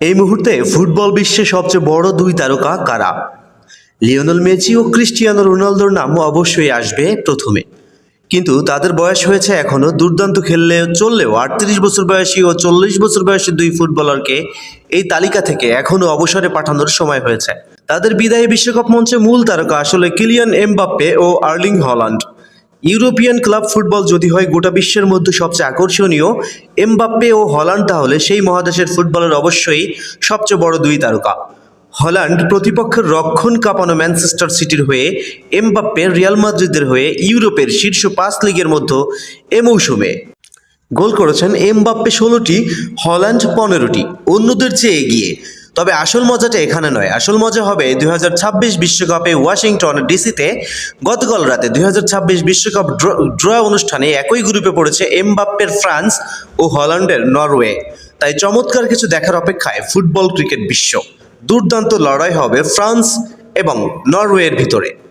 এই মুহূর্তে ফুটবল বিশ্বে সবচেয়ে বড় দুই তারকা কারা? লিওনেল মেসি ও ক্রিস্টিয়ানো রোনালদোর নাম অবশ্যই আসবে প্রথমে। কিন্তু তাদের বয়স হয়েছে এখনও দুর্দান্ত খেললে চললেও আটত্রিশ বছর বয়সী ও চল্লিশ বছর বয়সী দুই ফুটবলারকে এই তালিকা থেকে এখনও অবসরে পাঠানোর সময় হয়েছে। তাদের বিদায়ী বিশ্বকাপ মঞ্চে মূল তারকা আসলে কিলিয়ান এমবাপ্পে ও Erling Haaland European club football যদি হয়, গোটা বিশ্বের মধ্যে সবচেয়ে আকর্ষণীয়, এমবাপ্পে ও হল্যান্ড তাহলে সেই মহাদেশের ফুটবলের অবশ্যই সবচেয়ে বড় দুই তারকা। হল্যান্ড প্রতিপক্ষের রক্ষণ কাঁপানো ম্যানচেস্টার সিটির হয়ে, এমবাপ্পে রিয়াল মাদ্রিদের হয়ে ইউরোপের শীর্ষ পাঁচ লিগের মধ্যে এ মৌসুমে। গোল করেছেন এমবাপ্পে ষোলোটি, হল্যান্ড পনেরোটি। অন্যদের চেয়ে এগিয়ে তবে আসল মজাটা এখানে নয়। আসল মজা হবে দুই বিশ্বকাপে ওয়াশিংটন ডিসিতে। গতকাল রাতে দুই বিশ্বকাপ ড্র- অনুষ্ঠানে একই গ্রুপে পড়েছে এমবাপ্পের ফ্রান্স ও হল্যান্ডের নরওয়ে। তাই চমৎকার কিছু দেখার অপেক্ষায় ফুটবল ক্রিকেট বিশ্ব। দুর্দান্ত লড়াই হবে ফ্রান্স এবং নরওয়ের ভিতরে।